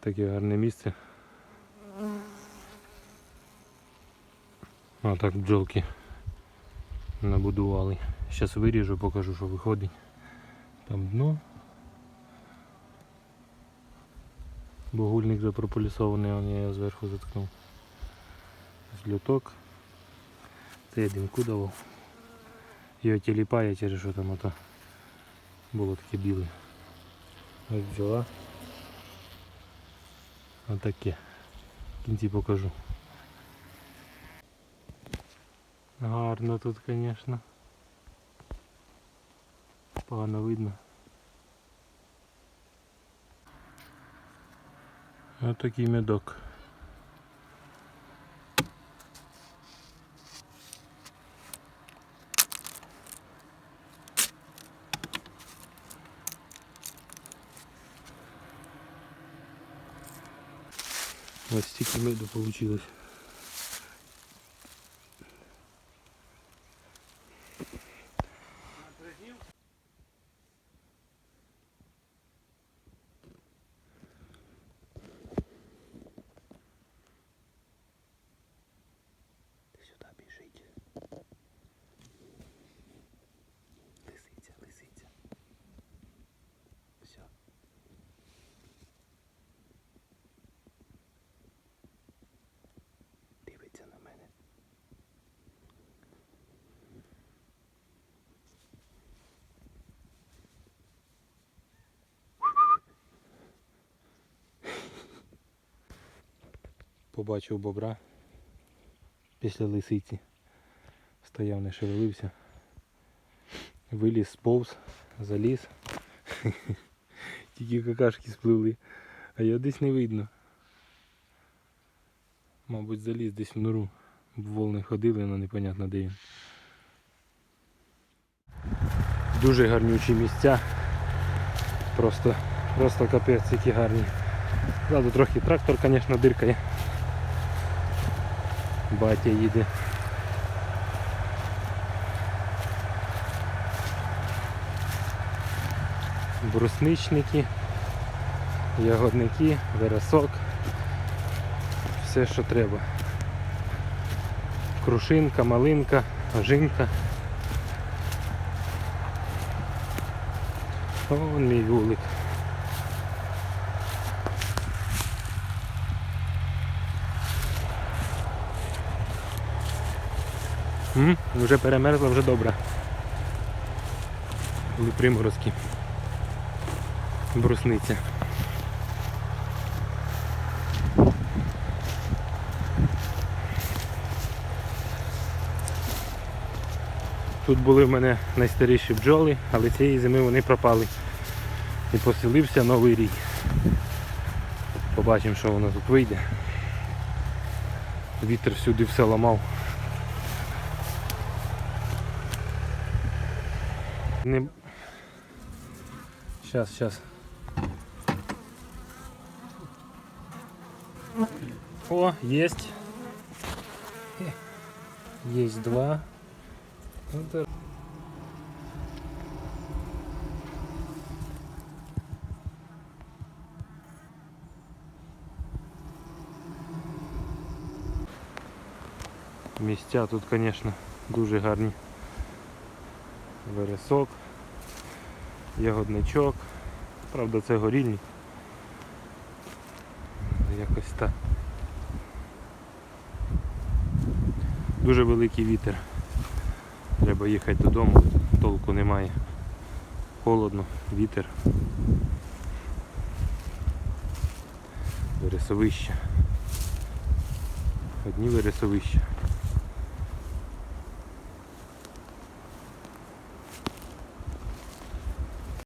Таке гарне місце. А так бджолки набудували. Зараз виріжу, покажу, що виходить. Там дно. Багульник запрополісований, он я зверху заткнув. Злюток. Це я димку давав. Його тіліпає через що там ото було таке біле. Ось взяла. Отаке. В кінці покажу. Гарно тут, звісно. Погано видно. Ось такий медок. Ось стільки меду вийшло. Побачив бобра після лисиці. Стояв, не шевелився. Виліз, сповз, заліз. Тільки какашки спливли. А його десь не видно. Мабуть, заліз десь в нору. Волни ходили, але непонятно де він. Дуже гарнючі місця. Просто, просто капець, які гарні. Ззаду трохи трактор, звісно, диркає. Батя їде. Брусничники, ягодники, вересок. Все, що треба. Крушинка, малинка, ожинка. О, вон мій вулик. М? Вже перемерзла, вже добре. Були приморозки. Брусниця. Тут були в мене найстаріші бджоли, але цієї зими вони пропали. І поселився новий рій. Побачимо, що воно тут вийде. Вітер всюди все ламав. Не... Сейчас, сейчас. О, есть. Есть два. Это... Місця тут, звісно, дуже гарні. Вересок, ягодничок. Правда, це горільник. Якось так. Дуже великий вітер. Треба їхати додому, толку немає. Холодно, вітер. Вересовище. Одні вересовища.